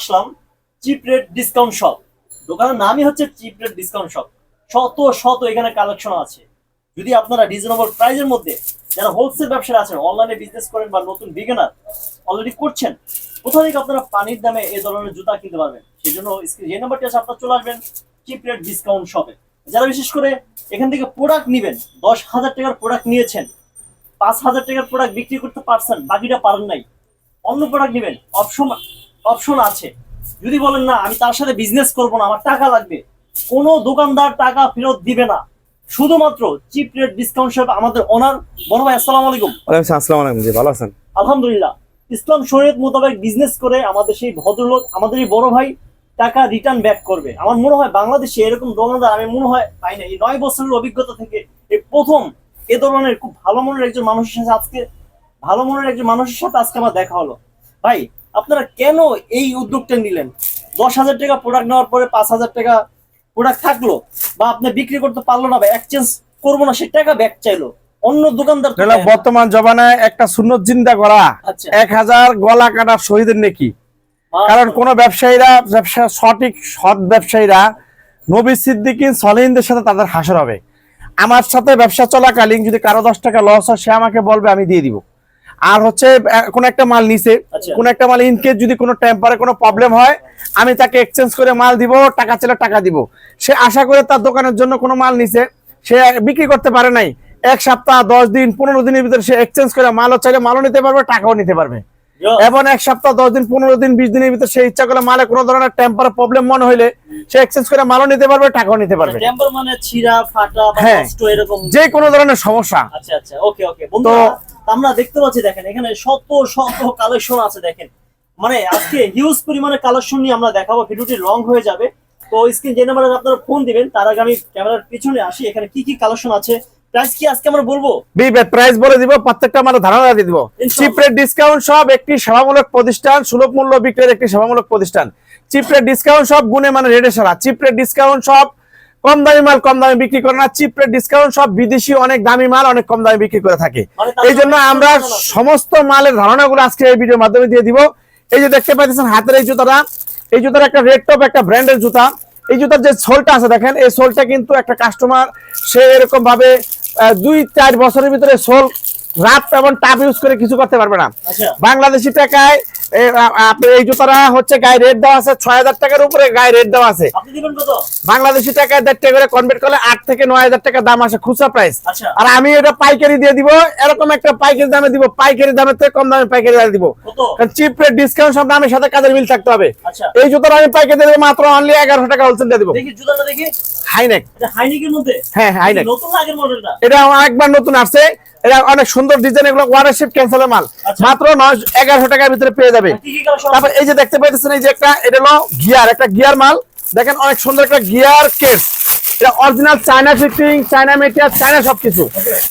Aslam cheap rate discount shop দোকানের নামই হচ্ছে চিপ রেট ডিসকাউন্ট শপ শত শত এখানে কালেকশন আছে। যদি আপনারা রিজনেবল প্রাইজের মধ্যে যারা হোলসেল ব্যবসা আছেন অনলাইনে বিজনেস করেন বা নতুন বিগিনার অলরেডি করছেন, কোথা থেকে আপনারা পানির দামে এই ধরনের জুতা কিনতে পারবেন? সেই জন্য যে নাম্বারটি আছে, আপনারা চলে আসবেন চিপ রেট ডিসকাউন্ট শপে যারা বিশেষ করে এখান থেকে প্রোডাক্ট নেবেন, দশ হাজার টাকার প্রোডাক্ট নিয়েছেন, পাঁচ হাজার টাকার প্রোডাক্ট বিক্রি করতে পারছেন, বাকিটা পারেন নাই, অন্য প্রোডাক্ট নেবেন অপশন অপশন আছে। যদি বলেন না আমি তার সাথে বিজনেস করব না আমার টাকা লাগবে। কোনো দোকানদার টাকা ফেরত দিবে না। শুধুমাত্র চিপ রেট ডিসকাউন্ট শপ আমাদের ওনার বড় ভাই আসসালামু আলাইকুম। ওয়ালাইকুম আসসালাম আলাইকুম জি ভালো আছেন? আলহামদুলিল্লাহ। ইসলাম শরীয়ত মোতাবেক বিজনেস করে আমাদের সেই ভদ্রলোক আমাদের এই বড় ভাই টাকা রিটার্ন ব্যাক করবে। আমার মনে হয় বাংলাদেশে এরকম দোকানদার আমি মনে হয় পাই না এই নয় বছরের অভিজ্ঞতা থেকে এই প্রথম এ ধরনের খুব ভালো মনের একজন মানুষের সাথে আজকে ভালো মনের একজন মানুষের সাথে আজকে আমার দেখা হলো। ভাই আপনারা কেন এই উদ্যোগটা নিলেন? দশ হাজার টাকা প্রোডাক্ট নেওয়ার পরে পাঁচ হাজার টাকা প্রোডাক্ট থাকল বা আপনি বিক্রি করতে পারল না বা এক্সচেঞ্জ করব না সে টাকা ব্যাক চাইলো। অন্য দোকানদার। বর্তমান জমানায় একটা সুন্নত চিন্তা করা এক হাজার গলা কাটা শহীদের নেকি? কারণ কোন ব্যবসায়ীরা ব্যবসা সঠিক সৎ ব্যবসায়ীরা নবী সিদ্দিকিন সাথে তাদের হাসর হবে। আমার সাথে ব্যবসা চলাকালীন যদি কারও দশ টাকা লস হয় সে আমাকে বলবে আমি দিয়ে দিব। আর হচ্ছে কোন একটা মাল নিছে। আচ্ছা। কোন একটা মাল ইনকেস যদি কোনো টেম্পারে কোনো প্রবলেম হয় আমি তাকে এক্সচেঞ্জ করে মাল দিব টাকা চাইলে টাকা দিব। সে আশা করে তার দোকানের জন্য কোনো মাল নিছে। সে বিক্রি করতে পারে নাই। এক সপ্তাহ দশ দিন পনেরো দিনের ভিতরে সে এক্সচেঞ্জ করে মালও চাইলে মালও নিতে পারবে টাকাও নিতে পারবে। এবং এক সপ্তাহ দশ দিন পনেরো দিন বিশ দিনের ভিতরে সে ইচ্ছা করে মালে কোনো ধরনের টেম্পার প্রবলেম মনে হইলে সে এক্সচেঞ্জ করে মালও নিতে পারবে টাকাও নিতে পারবে। টেম্পার মানে ছিঁড়া ফাটা বা হ্যাঁ। যে কোনো ধরনের সমস্যা। আচ্ছা আচ্ছা। ওকে ওকে বন্ধুরা আমরা দেখতে পাচ্ছি দেখেন এখানে শত শত কালেকশন আছে দেখেন। মানে আজকে হিউজ পরিমাণে কালেকশন নিয়ে আমরা দেখাবো ভিডিওটি লং হয়ে যাবে। তো স্ক্রিন যে নাম্বারে আপনারা ফোন দিবেন তার আগে আমি ক্যামেরার পিছনে আসি এখানে কি কি কালেকশন আছে প্রাইস কি আজকে আমরা বলব? প্রাইস বলে দিব প্রত্যেকটা ধারণা দিয়ে দিব। চিপ রেট ডিসকাউন্ট সব একটি সেবামূলক প্রতিষ্ঠান সুলভ মূল্য বিক্রির একটি সেবামূলক প্রতিষ্ঠান। চিপ রেট ডিসকাউন্ট সব গুণে মানে রেটে সারা। চিপ রেট ডিসকাউন্ট সব কম দামি মাল কম দামে বিক্রি করে না চিপ রেট ডিসকাউন্ট সব বিদেশি অনেক দামি মাল অনেক কম দামে বিক্রি করে থাকে। এই জন্য আমরা। সমস্ত মালের ধারণাগুলো আজকে এই ভিডিওর মাধ্যমে দিয়ে দিব। এই যে দেখতে পাচ্ছেন হাতের এই জুতাটা এই জুতার একটা রেড টপ একটা ব্র্যান্ডের জুতা। এই জুতার যে সোলটা আছে দেখেন এই সোলটা কিন্তু একটা কাস্টমার সে এরকম ভাবে দুই চার বছরের ভিতরে সোল রাফ এবং টাপ ইউজ করে কিছু করতে পারবে না। আচ্ছা। বাংলাদেশি টাকায় এই জুতাটা হচ্ছে গায়ে রেট দেওয়া আছে ছয় হাজার টাকার উপরে গায়ে রেট দেওয়া আছে। বাংলাদেশি টাকায় দেড় টাকা করে কনভার্ট করলে আট থেকে নয় হাজার টাকা দাম আসে খুচরা প্রাইস আচ্ছা। আর আমি এটা পাইকারি দিয়ে দিব এরকম একটা পাইকারি দামে দিব পাইকারি দামের থেকে কম দামে পাইকারি দামে দিব। কারণ চিপ রেট ডিসকাউন্ট সব দামের সাথে কাজের মিল থাকতে হবে? আচ্ছা। এই জুতোটা আমি পাইকারি দেবো মাত্র অনলি এগারোশো টাকা হোলসেল দিয়ে দিব। হাইনেক হ্যাঁ হাইনেক এটা একবার নতুন আসছে। এটা অনেক সুন্দর ডিজাইন এগুলো ক্যান্সেলের মাল। আচ্ছা। মাত্র নয় এগারোশো টাকার ভিতরে পেয়ে যাবে। তারপর এই যে দেখতে পাইতেছেন এই যে একটা এটা হলো গিয়ার একটা গিয়ার মাল। দেখেন অনেক সুন্দর একটা গিয়ার কেস এটা original China fitting China China সবকিছু।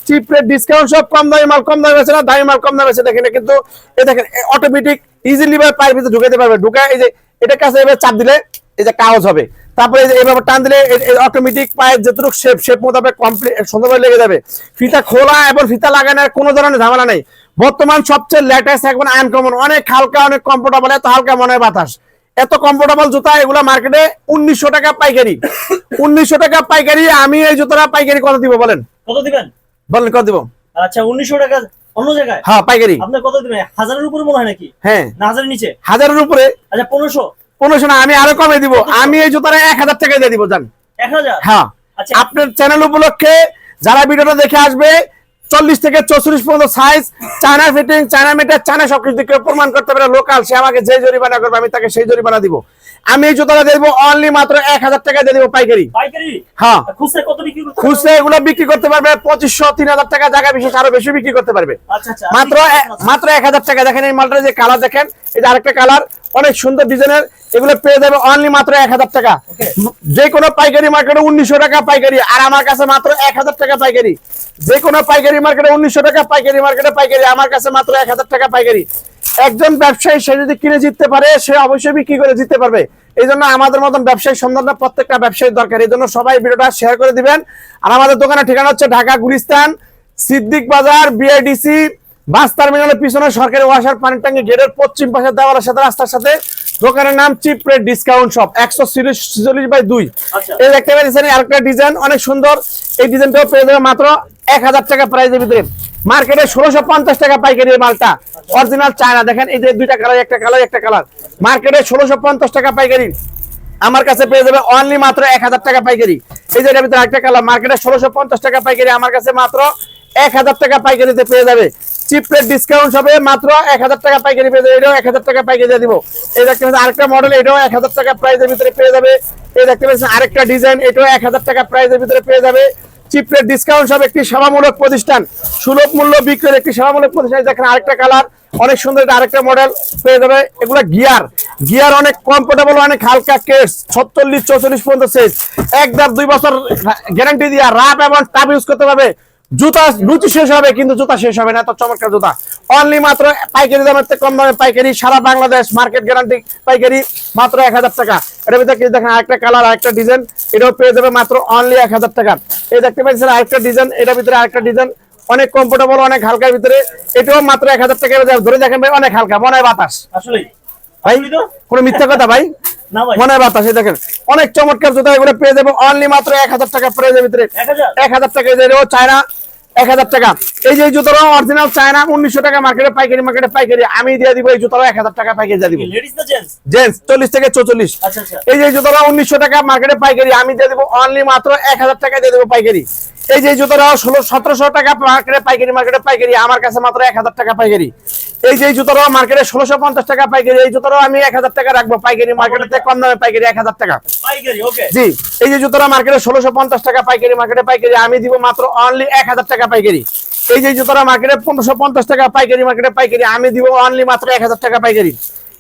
চিপ রেট ডিসকাউন্ট সব কম দামি মাল কম দামে বেছে না দামি মাল কম দামে বেছে দেখেন। কিন্তু এই দেখেন অটোমেটিক ইজিলি ভাবে পায়ের ভিতরে ঢুকাতে পারবে। ঢুকায় এই যে এটা কাছে এবার চাপ দিলে এই যে কাগজ হবে। তারপরে এই এভাবে টান দিলে অটোমেটিক পায়ের যতটুকু শেপ শেপ মোতাবেক কমপ্লিট সুন্দরভাবে লেগে যাবে। ফিতা খোলা এবং ফিতা লাগানোর কোনো ধরনের ঝামেলা নেই। বর্তমান সবচেয়ে লেটেস্ট এখন আনকমন অনেক হালকা অনেক কমফোর্টেবল এত হালকা মনে হয় বাতাস। এত কমফোর্টেবল জুতা এগুলো মার্কেটে উনিশশো টাকা পাইকারি। উনিশশো টাকা পাইকারি আমি এই জুতোটা পাইকারি কত দিব বলেন? কত দিবেন? বলেন কত দিব? আচ্ছা উনিশশো টাকা অন্য জায়গায়? হ্যাঁ পাইকারি। আপনার কত দিবেন? হাজারের উপরে মনে হয় নাকি? হ্যাঁ। না হাজারের নিচে? হাজারের উপরে? আচ্ছা পনেরোশো। পনেরোশো না আমি আরও কমে দিব। আমি এই জুতাটা এক হাজার টাকা দিয়ে দিব জান। হ্যাঁ। আচ্ছা। আপনার চ্যানেল উপলক্ষে যারা ভিডিওটা দেখে আসবে চল্লিশ থেকে চৌচল্লিশ পর্যন্ত size China fitting China meter China সবকিছু দিকে প্রমাণ করতে পারে লোকাল সে আমাকে যে জরিমানা করবে আমি তাকে সেই জরিমানা দিব। আমি এই জুতোটা দেবো অনলি মাত্র এক হাজার টাকা দিয়ে দিব পাইকারি। হ্যাঁ। খুচরা এগুলো বিক্রি করতে পারবে পঁচিশশো তিন হাজার টাকা জায়গা বিশেষ আরও বেশি বিক্রি করতে পারবে। আচ্ছা আচ্ছা মাত্র মাত্র এক হাজার টাকা দেখেন এই মালটার যে কালার দেখেন এই যে আরেকটা কালার অনেক সুন্দর ডিজাইনের এগুলো পেয়ে যাবে অনলি মাত্র এক হাজার টাকা. যে কোনো পাইকারি মার্কেটে উনিশশো টাকা পাইকারি আর আমার কাছে মাত্র এক হাজার টাকা পাইকারি। যে কোনো পাইকারি মার্কেটে উনিশশো টাকা পাইকারি মার্কেটে পাইকারি আমার কাছে মাত্র এক হাজার টাকা পাইকারি। একজন ব্যবসায়ী সে যদি কিনে জিততে পারে সে অবশ্যই বিক্রি করে জিততে পারবে। এই জন্য আমাদের মতন ব্যবসায়ী সন্ধান প্রত্যেকটা ব্যবসায়ীর দরকার। এই জন্য সবাই ভিডিওটা শেয়ার করে দিবেন। আর আমাদের দোকানের ঠিকানা হচ্ছে ঢাকা গুলিস্তান সিদ্দিক বাজার বিআইডিসি বাস টার্মিনালের পিছনে সরকারি ওয়াসার পানির ট্যাঙ্কি গেটের পশ্চিম পাশে দেওয়ালের সাথে রাস্তার সাথে। দোকানের নাম চিপ রেট ডিসকাউন্ট শপ একশো ছিচল্লিশ বাই দুই। আচ্ছা। এই দেখতে পাচ্ছেন আরেকটা ডিজাইন অনেক সুন্দর। এই ডিজাইনটাও পেয়ে যাবে মাত্র এক হাজার টাকা প্রাইজের ভিতরে। মার্কেটে ষোলোশো পঞ্চাশ টাকা পাইকারি মালটা। অরিজিনাল চায়না দেখেন, এই যে দুইটা কালার একটা কালার একটা কালার মার্কেটে ষোলোশো পঞ্চাশ টাকা পাইকারি। আমার কাছে পেয়ে যাবে অনলি মাত্র এক হাজার টাকা পাইকারি। এই যে ভিতরে একটা কালার মার্কেটে ষোলোশো পঞ্চাশ টাকা পাইকারি, আমার কাছে মাত্র এক হাজার টাকা পাইকারিতে পেয়ে যাবে। চিপের ডিসকাউন্ট হবে, মাত্র এক হাজার টাকা পাইকারি পেয়ে যাবে। এটাও এক হাজার টাকা পাইকারি দিব। এই দেখতে পাচ্ছেন আরেকটা মডেল এটাও এক হাজার টাকা প্রাইসের ভিতরে পেয়ে যাবে। এই দেখতে পাচ্ছেন আরেকটা ডিজাইন এটাও এক হাজার টাকা প্রাইসের ভিতরে পেয়ে যাবে। চিপ রেট ডিসকাউন্ট সব একটি সেবামূলক প্রতিষ্ঠান। সুলভ মূল্য বিক্রির একটি সেবামূলক প্রতিষ্ঠান দেখেন আরেকটা কালার অনেক সুন্দর এটা আরেকটা মডেল পেয়ে যাবে। এগুলো গিয়ার গিয়ার অনেক কমফোর্টেবল অনেক হালকা কেস ছত্রিশ চৌচল্লিশ পর্যন্ত সেজ এক দুই বছর গ্যারান্টি দিয়া রাপ এবং টাপ ইউজ করতে পারবে। জুতা লুচি শেষ হবে কিন্তু জুতা শেষ হবে না এত চমৎকার জুতা। অনলি মাত্র পাইকারি দামের থেকে কম দামে পাইকারি সারা বাংলাদেশ মার্কেট গ্যারান্টি পাইকারি মাত্র এক হাজার টাকা। এটার ভিতরে দেখেন আরেকটা কালার আরেকটা ডিজাইন এটাও পেয়ে যাবে মাত্র অনলি এক হাজার টাকা। এই দেখতে পাচ্ছেন আরেকটা ডিজাইন এটার ভিতরে আরেকটা ডিজাইন অনেক কমফোর্টেবল অনেক হালকার ভিতরে। এটাও মাত্র এক হাজার টাকা ধরে দেখেন ভাই অনেক হালকা মনে হয় বাতাস। আসলেই। ভাই কোনো মিথ্যা কথা ভাই? মনে বাতাস এই দেখেন অনেক চমৎকার জুতা এগুলো পেয়ে যাব অনলি মাত্র এক হাজার টাকা প্রাইজের ভিতরে। এক হাজার? টাকা চায়না এক হাজার টাকা। এই যে এই অরিজিনাল চায়না উনিশশো টাকা মার্কেটে পাইকারি মার্কেটে পাইকারি আমি দিয়ে দিব এই জুতোটাও এক হাজার টাকা পাইকারি দিয়ে দিব। জেন্টস চল্লিশ থেকে চৌচল্লিশ। আচ্ছা আচ্ছা। এই যে জুতোটা উনিশশো টাকা মার্কেটে পাইকারি আমি দিয়ে দেবো অনলি মাত্র এক হাজার টাকা দিয়ে দেবো পাইকারি। এই যে জুতোটা ষোলো সতেরোশো টাকা মার্কেটে পাইকারি মার্কেটে পাইকারি আমার কাছে মাত্র এক হাজার টাকা পাইকারি। এই যে জুতোটা মার্কেটে ষোলোশো পঞ্চাশ টাকা পাইকারি এই জুতোটাও আমি এক হাজার টাকা রাখব। পাইকারি মার্কেটে কম দামে পাইকারি এক হাজার টাকা। পাইকারি ওকে জি এই যে জুতোটা মার্কেটে ষোলোশো পঞ্চাশ টাকা পাইকারি মার্কেটে পাইকারি আমি দিব মাত্র অনলি এক হাজার টাকা পাইকারি। এই যে জুতোটা মার্কেটে পনেরোশো পঞ্চাশ টাকা পাইকারি মার্কেটে পাইকারি আমি দিব অনলি মাত্র এক হাজার টাকা পাইকারি।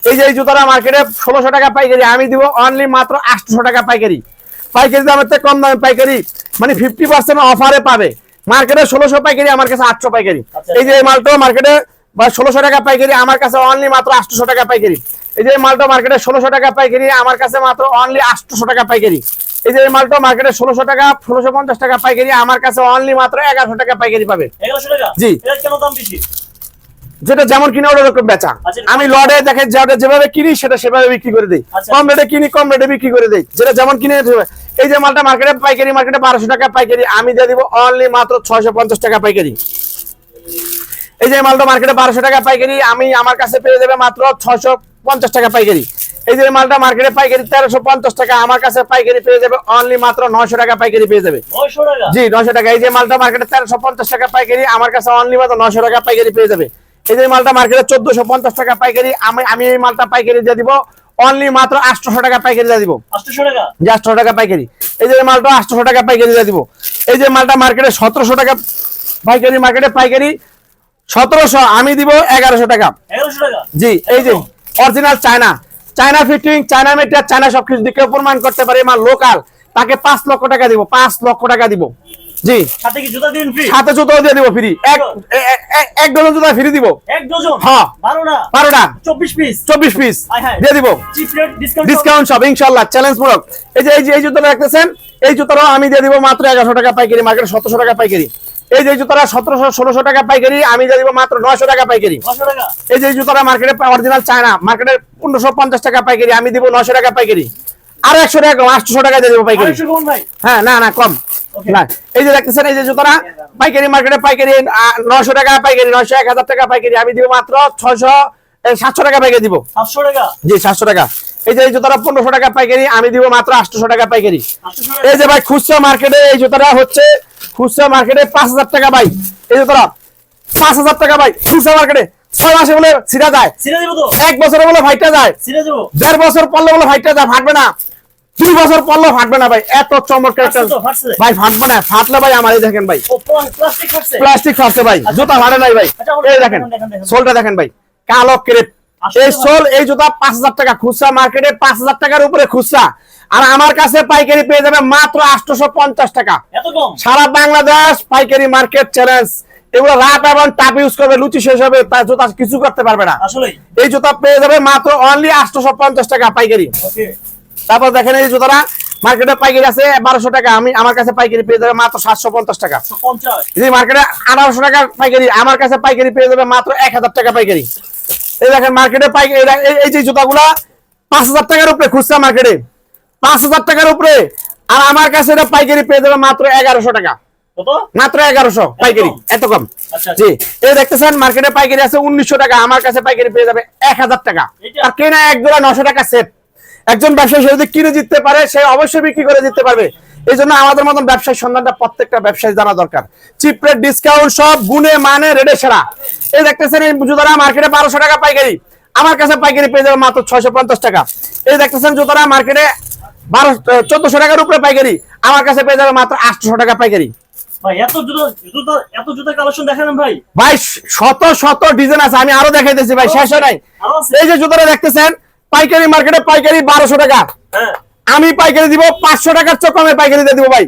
এই যে জুতোটা মার্কেটে ষোলোশো টাকা পাইকারি আমি দিব অনলি মাত্র আটশো টাকা পাইকারি। পাইকারি দামের থেকে কম দামে পাইকারি মানে ফিফটি পার্সেন্ট অফারে পাবে। মার্কেটে ষোলোশো পাইকারি আমার কাছে আটশো পাইকারি। আচ্ছা। এই যে মালটা মার্কেটে বা ষোলোশো টাকা পাইকারি আমার কাছে অনলি মাত্র আটশো টাকা পাইকারি। এই যে মালটা মার্কেটে ষোলোশো টাকা পাইকারি আমার কাছে মাত্র অনলি আটশো টাকা পাইকারি। এই যে এই মালটা মার্কেটে ষোলোশো টাকা ষোলোশো পঞ্চাশ টাকা পাইকারি আমার কাছে অনলি মাত্র এগারোশো টাকা পাইকারি পাবে। জি। যেটা যেমন কিনে ওটা রকম বেচা। আচ্ছা, আমি লড়ে দেখে যেটা যেভাবে কিনি সেটা সেভাবে বিক্রি করে দিই। আচ্ছা। কম রেটে কিনি কম রেটে বিক্রি করে দিই। যেটা যেমন কিনে। এই যে মালটা মার্কেটে পাইকারি মার্কেটে বারোশো টাকা পাইকারি আমি দিয়ে দিব অনলি মাত্র ছয়শো পঞ্চাশ টাকা পাইকারি। এই যে মালটা মার্কেটে বারোশো টাকা পাইকারি আমি আমার কাছে পেয়ে যাবে মাত্র ছয়শো পঞ্চাশ টাকা পাইকারি। এই যে মালটা মার্কেটে পাইকারি তেরোশো পঞ্চাশ টাকা আমার কাছে পাইকারি পেয়ে যাবে অনলি মাত্র নয়শো টাকা পাইকারি পেয়ে যাবে। জি নয়শো টাকা। এই যে মালটা মার্কেটে তেরোশো পঞ্চাশ টাকা পাইকারি আমার কাছে অনলি মাত্র নয়শো টাকা পাইকারি পেয়ে যাবে। এই যে মালটা মার্কেটে চোদ্দশো পঞ্চাশ টাকা পাইকারি আমি আমি এই মালটা পাইকারি দিয়ে দিব। অনলি মাত্র আটশোশো টাকা পাইকারি দিয়ে দিব। আটশো টাকা? যে আটশো টাকা পাইকারি। এই যে মালটা আটশোশো টাকা পাইকারি দিয়ে দিব। এই যে মালটা মার্কেটে সতেরোশো টাকা পাইকারি মার্কেটে পাইকারি সতেরোশো আমি দিব এগারোশো টাকা। জি এই যে original China. China fitting China material China সবকিছু দিকে প্রমাণ করতে পারে আমার লোকাল তাকে পাঁচ লক্ষ টাকা দিব পাঁচ লক্ষ টাকা দিব। জি। সাথে কি জুতা দিন ফ্রি সাথে জুতো দিয়ে দিব ফ্রি এক এক ডজন জুতা ফ্রি দিব। এক ডজন? হ্যাঁ। বারোটা? বারোটা। চব্বিশ পিস চব্বিশ পিস আয় দিয়ে দিব। চিপ রেট ডিসকাউন্ট ডিসকাউন্ট সব ইনশাল্লাহ চ্যালেঞ্জ মূলক এই যে এই যে এই জুতোটা রাখতেছেন এই আমি দিয়ে দিব মাত্র এগারোশো টাকা পাইকারি মার্কেট সতেরোশো টাকা পাইকারি। এই যে জুতোটা সতেরোশো ষোলোশো টাকা পাইকারি আমি দিয়ে দিব মাত্র নয়শো টাকা পাইকারি। এই যে জুতোটা মার্কেটে অরিজিনাল চায়না মার্কেটে পনেরোশো পঞ্চাশ টাকা পাইকারি আমি দিব নয়শো টাকা পাইকারি। আর একশো টাকা আটশো টাকা দিয়ে দেবো পাইকারি। হ্যাঁ না না কম. না এই যে দেখতেছেন এই যে জুতোটা পাইকারি মার্কেটে পাইকারি নয়শো টাকা পাইকারি নয়শো এক হাজার টাকা পাইকারি। আমি দিব মাত্র ছয়শো সাতশো টাকা পাইকারি দিব। সাতশো টাকা? জি সাতশো টাকা। এই যে এই জুতোটা পনেরোশো টাকা পাইকারি আমি দিব মাত্র টাকা পাইকারি। এই যে ভাই খুচরা মার্কেটে এই জুতোটা হচ্ছে খুচরা মার্কেটে পাঁচ হাজার টাকা ভাই। এই জুতোটা পাঁচ হাজার টাকা ভাই খুচরা মার্কেটে ছয় মাসে বলে যায়। এক বছরে বলে ভাইটা যায়। দেড় বছর পড়লে বলে ভাইটা যায় ফাটবে না। দুই বছর পড়লেও ফাটবে না ভাই। এত চমৎকার একটা ফাটছে। ভাই ফাটবে না ফাটলে ভাই আমার এই দেখেন ভাই। প্লাস্টিক ফাটছে? ভাই জুতা ফাটে নাই ভাই। আচ্ছা, এই দেখেন। সোলটা দেখেন ভাই কালো ক্রেপ। এই সোল এই জুতা পাঁচ হাজার টাকা খুচরা মার্কেটে পাঁচ হাজার টাকার উপরে খুচরা। আর আমার কাছে পাইকারি পেয়ে যাবে মাত্র আটশোশো পঞ্চাশ টাকা। সারা বাংলাদেশ পাইকারি মার্কেট চ্যালেঞ্জ। এগুলো রাত এবং টাপ ইউজ করবে লুচি শেষ হবে তার জুতা কিছু করতে পারবে না। এই জুতা পেয়ে যাবে মাত্র অনলি আটশোশো পঞ্চাশ টাকা পাইকারি। ওকে তারপর দেখেন এই জুতাটা মার্কেটে পাইকারি আছে বারোশো টাকা। আমি আমার কাছে পাইকারি পেয়ে যাবে মাত্র সাতশো পঞ্চাশ টাকা। যে মার্কেটে আঠারোশো টাকা পাইকারি আমার কাছে পাইকারি পেয়ে যাবে মাত্র এক হাজার টাকা পাইকারি। এই দেখেন মার্কেটে পাইকারি এই- যে জুতাগুলা পাঁচ হাজার টাকার উপরে খুচরা মার্কেটে পাঁচ হাজার টাকার উপরে। আর আমার কাছে এটা পাইকারি পেয়ে যাবে মাত্র এগারোশো টাকা। মাত্র এগারোশো পাইকারি। এত? কম? আচ্ছা জি। এই দেখতেছেন মার্কেটে পাইকারি আছে উনিশশো টাকা। আমার কাছে পাইকারি পেয়ে যাবে এক হাজার টাকা। আর কেনা এক জোড়া নশো টাকা সেট একজন ব্যবসায়ী যদি কিনে জিততে পারে সে অবশ্যই বিক্রি করে জিততে পারবে। এই জন্য আমাদের মতন ব্যবসায়ী সন্ধানটা প্রত্যেকটা ব্যবসায়ী জানা দরকার। চিপ রেট ডিসকাউন্ট সব গুণে মানে রেডে সেরা। এই দেখতেছেন এই জুতারা মার্কেটে বারোশো টাকা পাইকারি। আমার কাছে পাইকারি পেয়ে যাবে মাত্র ছয়শো পঞ্চাশ টাকা। এই দেখতেছেন জুতারা মার্কেটে বারো চোদ্দশো টাকার উপরে পাইকারি। আমার কাছে পেয়ে যাবে মাত্র আটশো টাকা পাইকারি। ভাই এত জুতো জুতো এত জুতো কালেকশন দেখালেন ভাই? ভাই শত শত ডিজাইন আছে। আমি আরও দেখাইতেছি ভাই শেষ হয় নাই। এই যে জুতোটা দেখতেছেন পাইকারি মার্কেটে পাইকারি বারোশো টাকা। হ্যাঁ। আমি পাইকারি দিব পাঁচশো টাকার চোখ কমে পাইকারি দিয়ে দিব ভাই।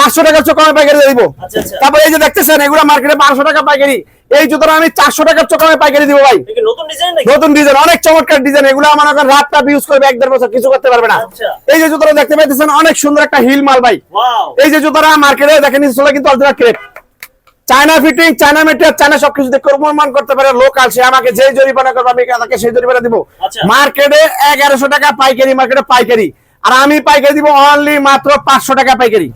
পাঁচশো টাকার চোখ কমে পাইকারি দিয়ে দিব। আচ্ছা আচ্ছা। তারপর এই যে দেখতেছেন এগুলো মার্কেটে বারোশো টাকা পাইকারি। এই জুতোটা আমি চারশো টাকার চোখ কমে পাইকারি দিব ভাই। নতুন ডিজাইন নাকি? নতুন ডিজাইন অনেক চমৎকার ডিজাইন এগুলো আমার এখন রাত রাত ইউজ করবে এক দেড় বছর কিছু করতে পারবে না। আচ্ছা। এই যে জুতোটা দেখতে পাইতেছেন অনেক সুন্দর একটা হিল মাল ভাই। এই যে জুতোটা মার্কেটে দেখেন কিন্তু original crepe China fitting China material China সবকিছু দেখে প্রমাণ করতে পারে লোকাল সে আমাকে যে জরিমানা করবে আমি তাকে সেই জরিমানা দিব। আচ্ছা। মার্কেটে এগারোশো টাকা পাইকারি মার্কেটে পাইকারি। আর আমি পাইকারি দিব অনলি মাত্র পাঁচশো টাকা পাইকারি।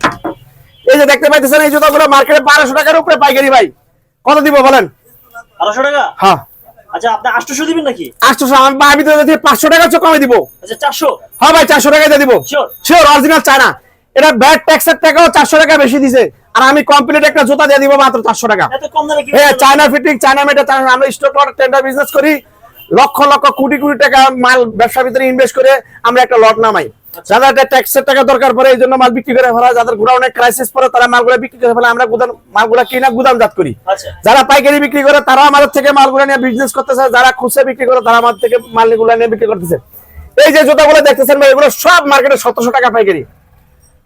এই যে দেখতে পাইতেছেন এই জুতাগুলো মার্কেটে বারোশো টাকার উপরে পাইকারি ভাই। কত দিব বলেন? আড়াইশো টাকা? হ্যাঁ। আচ্ছা আপনি আটশোশো দিবেন নাকি? আটশো আমি তো যদি টাকা কমে দিব। আচ্ছা চারশো? হ্যাঁ ভাই চারশো টাকা দিয়ে দিব। Sure. Sure original China. এটা ব্যাড ট্যাক্সের টাকাও চারশো টাকা বেশি দিছে। আর আমি কমপ্লিট একটা জুতা দিয়ে দিব মাত্র চারশো টাকা। হ্যাঁ চায়না ফিটিং চায়না মেটা চায়না আমরা স্টক টেন্ডার বিজনেস করি। লক্ষ লক্ষ কোটি কোটি টাকা মাল ব্যবসার ভিতরে ইনভেস্ট করে আমরা একটা লট নামাই। যাদের একটা ট্যাক্সের টাকা দরকার পড়ে এই জন্য মাল বিক্রি করে ফেলা। যাদের গোডাউনে ক্রাইসিস পড়ে তারা মালগুলো বিক্রি করে ফেলে। আমরা গুদাম মালগুলো কিনা গুদামজাত করি। আচ্ছা। যারা পাইকারি বিক্রি করে তারা আমাদের থেকে মালগুলো নিয়ে বিজনেস করতেছে। যারা খুচরা বিক্রি করে তারা আমাদের থেকে মালগুলো নিয়ে বিক্রি করতেছে। এই যে জুতাগুলো দেখতেছেন ভাই এগুলো সব মার্কেটে সতেরোশো টাকা পাইকারি।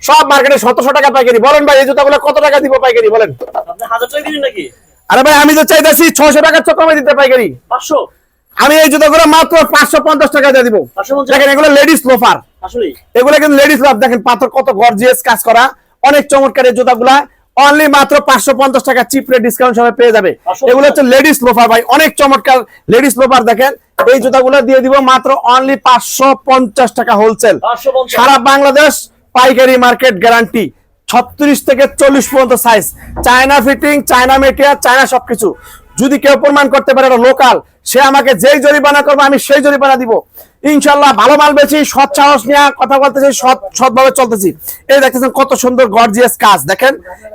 সব মার্কেটে সতেরোশো টাকা পাইকারি। বলেন ভাই এই জুতাগুলো কত টাকা দিব পাইকারি বলেন? আরে ভাই আমি তো চাইতেছি ছশো টাকার চোখ কমে দিতে পাইকারি। পাঁচশো? আমি এই জুতোগুলো মাত্র পাঁচশো পঞ্চাশ টাকা দিয়ে দিব। দেখেন এগুলো লেডিস লোফার এগুলো কিন্তু লেডিস লাভ দেখেন পাথর কত গর্জিয়াস কাজ করা। অনেক চমৎকার এই জুতাগুলা। অনলি মাত্র পাঁচশো পঞ্চাশ টাকা চিপ রেট ডিসকাউন্ট সবাই পেয়ে যাবে। এগুলো হচ্ছে লেডিস লোফার ভাই। অনেক চমৎকার লেডিস লোফার দেখেন। এই জুতাগুলো দিয়ে দিব মাত্র অনলি পাঁচশো পঞ্চাশ টাকা হোলসেল সারা বাংলাদেশ পাইকারি মার্কেট গ্যারান্টি ছত্রিশ থেকে চল্লিশ পর্যন্ত size China fitting China material China সবকিছু। যদি কেউ প্রমাণ করতে পারে লোকাল সে আমাকে যেই জরিমানা করবে, আমি সেই জরিমানা দিব। ইনশাল্লাহ ভালো মাল বেশি সৎ সাহস নিয়ে কথা বলতেছি, সৎ, সৎভাবে চলতেছি। এই দেখতেছেন কত সুন্দর গর্জিয়াস কাজ। দেখেন,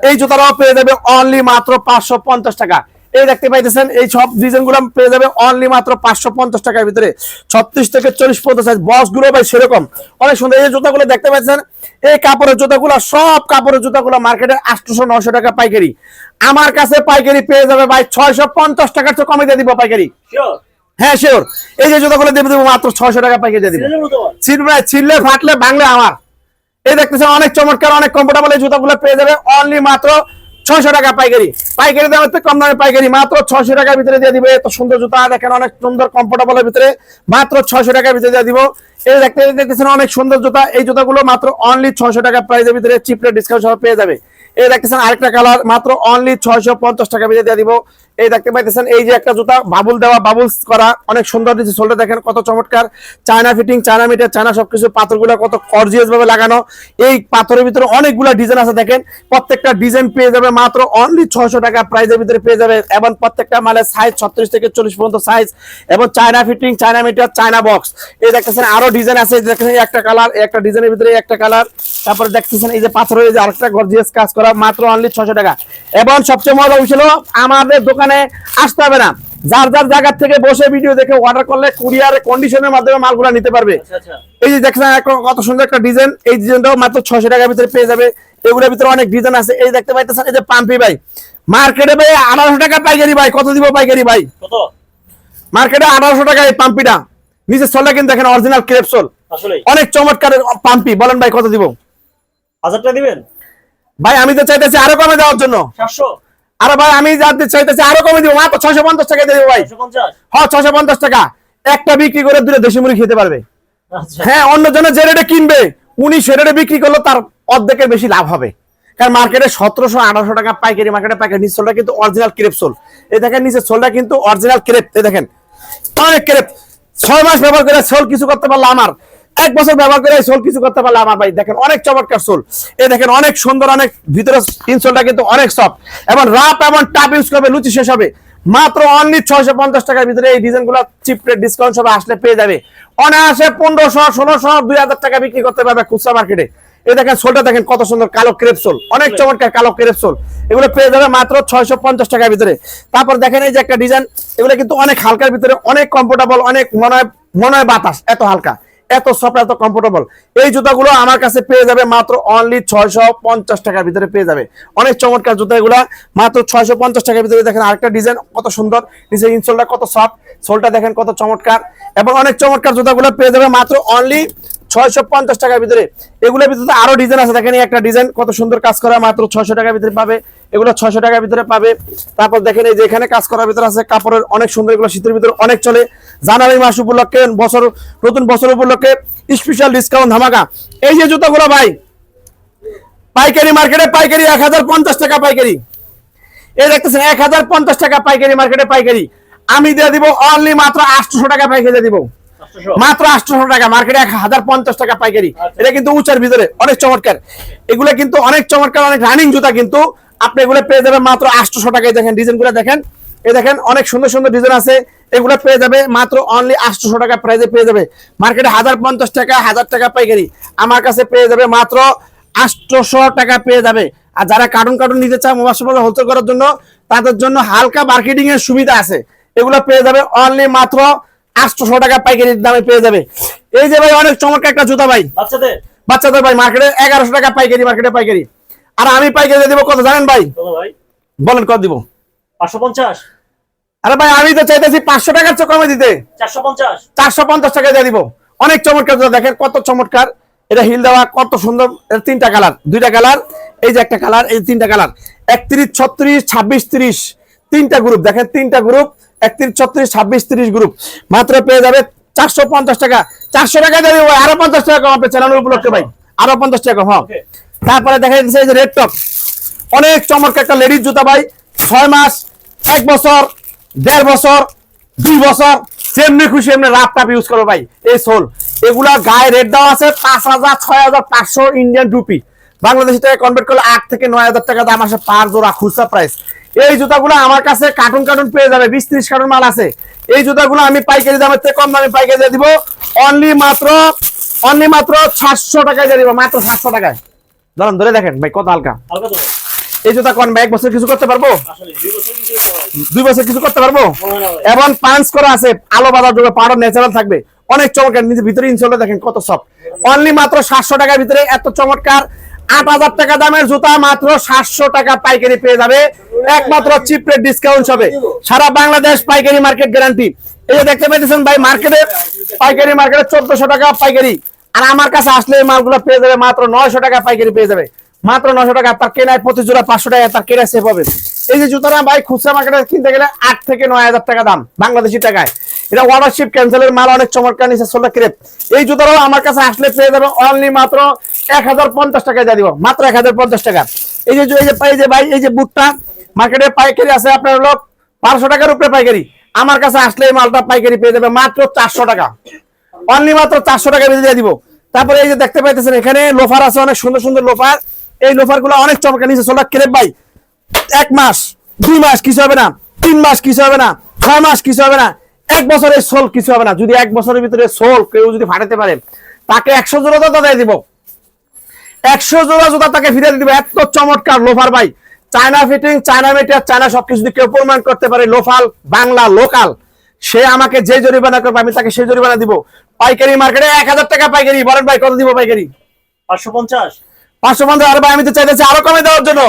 এই জুতারাও পেয়ে যাবে অনলি মাত্র পাঁচশো পঞ্চাশ টাকা। এই দেখতে পাইতেছেন এই সব ডিজাইনগুলো পেয়ে যাবে অনলি মাত্র পাঁচশো পঞ্চাশ টাকার ভিতরে। ছত্রিশ থেকে চল্লিশ পঞ্চাশ সাইজ বসগুলো ভাই সেরকম। অনেক সুন্দর এই জুতাগুলো দেখতে পাচ্ছেন এই কাপড়ের জুতাগুলো সব কাপড়ের জুতাগুলো মার্কেটে আটশোশো নশো টাকা পাইকারি। আমার কাছে পাইকারি পেয়ে যাবে ভাই ছয়শো পঞ্চাশ টাকার চেয়ে কমে দিয়ে দিব পাইকারি। হ্যাঁ শিওর এই যে জুতাগুলো দিয়ে দেবো মাত্র ছয়শো টাকা পাইকারি দিয়ে দিব। ছিলবে ছিললে ফাটলে বাংলা আমার। এই দেখতেছেন অনেক চমৎকার অনেক কমফোর্টেবল এই জুতাগুলো পেয়ে যাবে। অনলি মাত্র ছয়শো টাকা পাইকারি। পাইকারি দামের থেকে কম দামে পাইকারি। মাত্র ছয়শো টাকার ভিতরে দিয়ে দিবে। এত সুন্দর জুতা, দেখেন অনেক সুন্দর কমফোর্টেবলের ভিতরে। মাত্র ছয়শো টাকার ভিতরে দিয়ে দিব। এই দেখতে দেখতেছেন অনেক সুন্দর জুতা। এই জুতাগুলো মাত্র অনলি ছয়শো টাকা প্রাইসের ভিতরে চিপরে ডিসকাউন্ট সহ পেয়ে যাবে। এই দেখতেছেন আরেকটা কালার মাত্র অনলি ছয়শো পঞ্চাশ টাকা ভিতরে দিয়ে দিব। এই দেখতে পাইতেছেন, এই যে একটা জুতা, বাবুল দেওয়া, বাবুল করা, অনেক সুন্দর দিচ্ছে সোলটা দেখেন কত চমৎকার। China fitting China meter China সবকিছু, পাথরগুলো কত কর্জিয়াস ভাবে লাগানো। এই পাথরের ভিতরে অনেকগুলো ডিজাইন আছে, দেখেন, প্রত্যেকটা ডিজাইন পেয়ে যাবে মাত্র অনলি ছয়শো টাকা প্রাইসের ভিতরে পেয়ে যাবে, এবং প্রত্যেকটা মালের সাইজ ছত্রিশ থেকে চল্লিশ পর্যন্ত সাইজ এবং China fitting China meter China box এই দেখতেছেন, আরও ডিজাইন আছে, দেখেন একটা কালার একটা ডিজাইনের ভিতরে একটা কালার তারপরে দেখতেছেন, এই যে পাথরের যে আরেকটা গর্জিয়াস কাজ করা, মাত্র অনলি ছশো টাকা। এবং সবচেয়ে মজা হয়েছিল আমাদের দোকানে আসতে হবে না। যার যার জায়গা থেকে বসে ভিডিও দেখে অর্ডার করলে কুরিয়ার কন্ডিশনের মাধ্যমে মালগুলো নিতে পারবে। আচ্ছা আচ্ছা। এই যে দেখছেন কত সুন্দর একটা ডিজাইন এই ডিজাইনটাও মাত্র ছশো টাকার ভিতরে পেয়ে যাবে। এগুলোর ভিতরে অনেক ডিজাইন আছে। এই দেখতে পাইতেছেন এই যে পাম্পি ভাই। মার্কেটে ভাই আঠারোশো টাকা পাইকারি ভাই। কত দিব পাইকারি ভাই? মার্কেটে আঠারোশো টাকা এই পাম্পিটা। নিচে সোলটা কিন্তু দেখেন অরিজিনাল ক্রেপ সোল। আসলেই। অনেক চমৎকার পাম্পি। বলেন ভাই কত দিব? হাজার টাকা দিবেন? ভাই আমি তো চাইতেছি আরও কমে দেওয়ার জন্য। সাতশো? আরে ভাই আমি জানতে চাইতেছি আরও কমে দিব মাত্র ছশো পঞ্চাশ টাকা দেবো ভাই। হ্যাঁ ছশো পঞ্চাশ টাকা। একটা বিক্রি করে দুটো দেশি মুড়ি খেতে পারবে। আচ্ছা। হ্যাঁ অন্য জনে যে রেটে কিনবে উনি সে রেটে বিক্রি করলে তার অর্ধেকের বেশি লাভ হবে। কারণ মার্কেটে সতেরোশো আঠারোশো টাকা পাইকারি মার্কেটে পাইকারি নিচে সোলটা কিন্তু অরিজিনাল ক্রেপ সোল এই দেখেন নিচে সোলটা কিন্তু অরিজিনাল ক্রেপ এই দেখেন। অনেক ক্রেপ ছয় মাস ব্যবহার করে সোল কিছু করতে পারলে আমার। এক বছর ব্যবহার করে সোল কিছু করতে পারলে আমার ভাই দেখেন অনেক চমৎকার সোল। এই দেখেন অনেক সুন্দর অনেক ভিতরে ইনসোলটা কিন্তু অনেক সফট এবং রাপ এবং টাপ ইউজ করবে লুচি শেষ হবে। মাত্র অনলি ছয়শো পঞ্চাশ টাকার ভিতরে এই ডিজাইনগুলো চিপ রেট ডিসকাউন্ট সব আসলে পেয়ে যাবে। অনায়াসে পনেরোশো ষোলোশো দুই হাজার টাকা বিক্রি করতে পারবে খুচরা মার্কেটে এই দেখেন সোলটা দেখেন কত সুন্দর কালো ক্রেপ সোল। অনেক চমৎকার কালো ক্রেপ সোল। এগুলো পেয়ে যাবে মাত্র ছয়শো পঞ্চাশ টাকার ভিতরে। তারপর দেখেন এই যে একটা ডিজাইন এগুলো কিন্তু অনেক হালকার ভিতরে অনেক কমফোর্টেবল অনেক মনে হয় মনে হয় বাতাস এত হালকা। এত সফট এত কমফোর্টেবল এই জুতাগুলো আমার কাছে পেয়ে যাবে মাত্র অনলি ছয়শো পঞ্চাশ টাকার ভিতরে পেয়ে যাবে। অনেক চমৎকার জুতা এগুলা। মাত্র ছয়শো পঞ্চাশ টাকার ভিতরে দেখেন আরেকটা ডিজাইন কত সুন্দর। নিচে ইনসোলটা কত সফট সোলটা দেখেন কত চমৎকার। এবং অনেক চমৎকার জুতাগুলো পেয়ে যাবে মাত্র অনলি ছয়শো পঞ্চাশ টাকার ভিতরে। এগুলোর ভিতরে আরও ডিজাইন আছে। দেখেন একটা ডিজাইন কত সুন্দর কাজ করা, মাত্র ছয়শো টাকার ভিতরে পাবে। এগুলো ছয়শো টাকার ভিতরে পাবে। তারপর দেখেন এই যে এখানে কাজ করার ভিতরে আছে কাপড়ের অনেক সুন্দর এগুলো শীতের ভিতরে অনেক চলে। জানুয়ারি মাস উপলক্ষে বছর নতুন বছর উপলক্ষে স্পেশাল ডিসকাউন্ট ধামাকা। এই যে জুতোগুলো ভাই পাইকারি মার্কেটে পাইকারি এক হাজার পঞ্চাশ টাকা পাইকারি। এই দেখতেছেন এক হাজার পঞ্চাশ টাকা পাইকারি মার্কেটে পাইকারি। আমি দিয়ে দিব অনলি মাত্র আটশোশো টাকা পাইকারি দিব। মাত্র আটশোশো টাকা মার্কেটে এক হাজার পঞ্চাশ টাকা পাইকারি। আচ্ছা। এটা কিন্তু উঁচার ভিতরে অনেক চমৎকার। এগুলো কিন্তু অনেক চমৎকার অনেক রানিং জুতা কিন্তু আপনি এগুলো পেয়ে যাবেন মাত্র আটশোশো টাকায় দেখেন ডিজাইনগুলো দেখেন। এই দেখেন অনেক সুন্দর সুন্দর ডিজাইন আছে। এগুলো পেয়ে যাবে মাত্র অনলি আটশোশো টাকা প্রাইজে পেয়ে যাবে। মার্কেটে হাজার পঞ্চাশ টাকা হাজার টাকা পাইকারি। আমার কাছে পেয়ে যাবে মাত্র আটশোশো টাকা পেয়ে যাবে। আর যারা কার্টুন কার্টুন নিতে চায় মোবাইল সোবাইল হোলসেল করার জন্য তাদের জন্য হালকা মার্কেটিং এর সুবিধা আছে। এগুলো পেয়ে যাবে অনলি মাত্র আটশোশো টাকা পাইকারি দামে পেয়ে যাবে। এই যে ভাই অনেক চমৎকার একটা জুতা ভাই। বাচ্চাদের? বাচ্চাদের ভাই মার্কেটে এগারোশো টাকা পাইকারি মার্কেটে পাইকারি। আর আমি পাইকারি দিব কত জানেন ভাই? বলেন কত দিব? পাঁচশো পঞ্চাশ। আরে ভাই আমি তো চাইতেছি পাঁচশো টাকার চেয়ে কমে দিতে। চারশো পঞ্চাশ। চারশো পঞ্চাশ টাকা দিয়ে দিব। অনেক চমৎকার দেখেন কত চমৎকার। এটা হিল দেওয়া কত সুন্দর। তিনটা কালার দুইটা কালার এই যে একটা কালার এই তিনটা কালার। একত্রিশ ছত্রিশ ছাব্বিশ তিরিশ। তিনটা গ্রুপ দেখেন তিনটা গ্রুপ একত্রিশ ছত্রিশ ছাব্বিশ তিরিশ গ্রুপ মাত্র পেয়ে যাবে চারশো পঞ্চাশ টাকা। চারশো টাকা দিয়ে দিব আরও পঞ্চাশ টাকা কম আপনি চ্যানেল উপলক্ষে ভাই। আরও পঞ্চাশ টাকা হ্যাঁ. তারপরে দেখা যাচ্ছে এই যে রেড টপ অনেক চমৎকার একটা লেডিস জুতা ভাই। ছয় মাস, এক বছর, দেড় বছর, দুই বছর সেমনি খুশি এমনি রাপ টাপ ইউজ করো ভাই। এই সোল। এগুলা গায়ে রেট দেওয়া আছে, পাঁচ হাজার, ছয় হাজার পাঁচশো ইন্ডিয়ান রুপি বাংলাদেশি টাকা কনভার্ট করলে আট থেকে নয় হাজার টাকা দাম আসে পার জোড়া খুচরা প্রাইস এই জুতাগুলো আমার কাছে কার্টুন কার্টুন পেয়ে যাবে, বিশ ত্রিশ কার্টুন মাল আছে। এই জুতাগুলো আমি পাইকারি দামের থেকে কম দামে পাইকারি দিয়ে দিব। অনলি মাত্র অনলি মাত্র সাতশো টাকায় দিয়ে দিব, মাত্র সাতশো টাকায়। ধরেন ধরে দেখেন ভাই কত হালকা। এই জুতা কোন ভাই এক বছর কিছু করতে পারব? দুই বছর কিছু করতে পারব। মনে হয় না ভাই। এবং পাঞ্চ করা আছে আলো বাজার যোগে পাড়ো ন্যাচারাল থাকবে। অনেক চমৎকার নিজে ভিতরে ইনসোলটা দেখেন কত সব অনলি মাত্র সাতশো টাকার ভিতরে এত চমৎকার আট হাজার টাকা দামের জুতা মাত্র সাতশো টাকা পাইকারি পেয়ে যাবে। একমাত্র চিপ রেট ডিসকাউন্ট হবে সারা বাংলাদেশ পাইকারি মার্কেট গ্যারান্টি এই যে দেখতে পাইতেছেন ভাই মার্কেটে পাইকারি মার্কেটে চোদ্দশো টাকা পাইকারি। আর আমার কাছে আসলে এই মালগুলো পেয়ে যাবে মাত্র নয়শো টাকা পাইকারি পেয়ে যাবে। মাত্র নশো টাকা, তার কেনায় প্রতি জোড়া পাঁচশো টাকা, তার কেনায় সেভ হবে। এই যে জুতোটা ভাই, খুচরা মার্কেটে কিনতে গেলে আট থেকে নয় হাজার টাকা দাম, বাংলাদেশি টাকায়। এটা অর্ডারশিপ ক্যান্সেলের মাল অনেক চমৎকার নিচে ষোলো ক্রেপ এই জুতোটাও আমার কাছে আসলে পেয়ে যাবে অনলি মাত্র এক হাজার পঞ্চাশ টাকায় দিয়ে দিব, মাত্র এক হাজার পঞ্চাশ টাকা। এই যে এই যে এই যে ভাই, এই যে বুটটা মার্কেটে পাইকারি আছে আপনার হলো পাঁচশো টাকার উপরে পাইকারি। আমার কাছে আসলে এই মালটা পাইকারি পেয়ে যাবে মাত্র চারশো টাকা। অনলি মাত্র চারশো টাকা বেঁধে দিয়ে দিব। তারপরে এই যে দেখতে পাইতেছেন এখানে লোফার আছে, অনেক সুন্দর সুন্দর লোফার। এই লোফারগুলো অনেক চমৎকার। নিচে সোলার ক্রেপ ভাই, এক মাস, দুই মাস কিছু হবে না, তিন মাস কিছু হবে না, ছয় মাস কিছু হবে না, এক বছরের সোল কিছু হবে না। যদি এক বছরের ভিতরে সোল কেউ যদি ফাটাতে পারে, তাকে একশো জোড়া জোতা দিয়ে দিব। একশো জোড়া জুতা তাকে ফিরে দিব। এত চমৎকার লোফার ভাই। চায়না ফিটিং, চায়না মেটিয়ার চায়না সবকিছু যদি কেউ প্রমাণ করতে পারে, লোফাল, বাংলা, লোকাল, সে আমাকে যে জরিমানা করবে, আমি তাকে সেই জরিমানা দিব। পাইকারি মার্কেটে এক হাজার টাকা পাইকারি। বলেন ভাই কত দিব পাইকারি? পাঁচশো পঞ্চাশ। পাঁচশো পঞ্চাশ। আর ভাই আমি তো চাইতেছি আরও কমে দেওয়ার জন্য।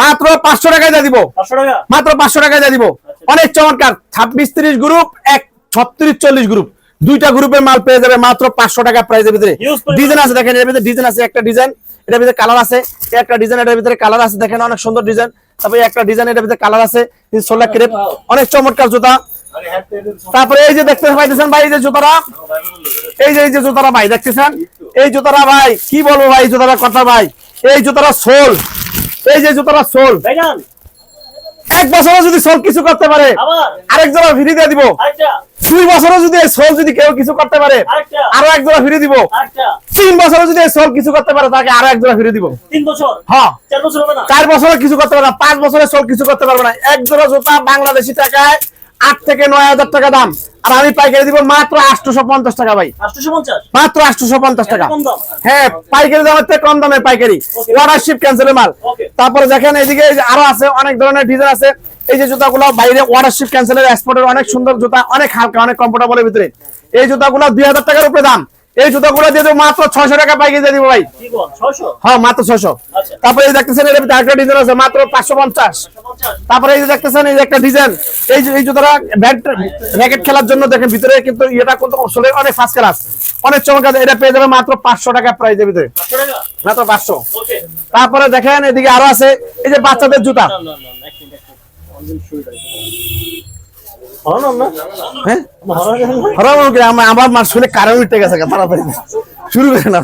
মাত্র পাঁচশো টাকায় দিয়ে দিব। মাত্র পাঁচশো টাকায় দিয়ে দিব। অনেক চমৎকার। ছাব্বিশ তিরিশ গ্রুপ এক ছত্রিশ চল্লিশ গ্রুপ। দুইটা গ্রুপের মাল পেয়ে যাবে মাত্র পাঁচশো টাকা প্রাইজের ভিতরে। ডিজাইন আছে দেখেন এর ভিতরে ডিজাইন আছে একটা ডিজাইন এটার ভিতরে কালার আছে। একটা ডিজাইন এটার ভিতরে কালার আছে দেখেন অনেক সুন্দর ডিজাইন তারপরে একটা ডিজাইন এটার ভিতরে কালার আছে। সোলার ক্রেপ অনেক চমৎকার জুতা। তারপরে এই যে দেখতে পাইতেছেন ভাই এই যে জুতারা। এই যে এই যে জুতারা ভাই দেখতেছেন? এই জুতারা ভাই কি বলব ভাই জুতারা কথা ভাই? এই জুতারা সোল এই যে জুতারা সোল এক বছরও যদি সোল কিছু করতে পারে আরেক জোড়া ফ্রি দিয়ে দিব। দুই বছরও যদি এই সোল যদি কেউ কিছু করতে পারে আরও এক জোড়া ফ্রি দিব। তিন বছরও যদি এই সোল কিছু করতে পারে তাকে আরও এক জোড়া ফ্রি দিব। তিন বছর? হ্যাঁ। চার বছর হবে না? চার বছরে কিছু করতে পারে না পাঁচ বছরে সোল কিছু করতে পারবে না। এক জোড়া জুতা বাংলাদেশি টাকায় আট থেকে নয় হাজার টাকা দাম। আর আমি পাইকারি দিব মাত্র আটশোশো পঞ্চাশ টাকা ভাই। মাত্র আটশোশো পঞ্চাশ টাকা। কম হ্যাঁ পাইকারি দামের থেকে কম দামে পাইকারি। ওয়ারশিপ অর্ডার শিপ ক্যান্সেলের মাল। তারপরে দেখেন এইদিকে আরও আছে অনেক ধরনের ডিজাইন আছে। এই যে জুতা গুলো বাইরে অর্ডার শিপ ক্যান্সেলের এক্সপোর্টের অনেক সুন্দর জুতা অনেক হালকা অনেক কমফোর্টেবলের ভিতরে। এই জুতা গুলো দুই হাজার টাকার উপরে দাম। এই জুতাগুলো দিয়ে দেবো মাত্র ছয়শো টাকা পাইকারি দিয়ে দিব ভাই। হ্যাঁ মাত্র ছয়শো। আচ্ছা। তারপরে এই দেখতেছেন এর ভিতরে আরেকটা ডিজাইন আছে মাত্র পাঁচশো পঞ্চাশ। তারপরে এই যে দেখতেছেন এই যে একটা ডিজাইন এই যে এই জুতাটা ব্যাট র্যাকেট খেলার জন্য দেখেন ভিতরে কিন্তু এটা কিন্তু আসলে অনেক ফার্স্ট ক্লাস অনেক চমৎকার। এটা পেয়ে যাবে মাত্র পাঁচশো টাকা প্রাইজের ভিতরে। মাত্র পাঁচশো। তারপরে দেখেন এদিকে আরও আছে এই যে বাচ্চাদের জুতা। হ্যাঁ? আমার শুনে কারণ উঠে গেছে তাড়াতাড়ি। শুরু করে না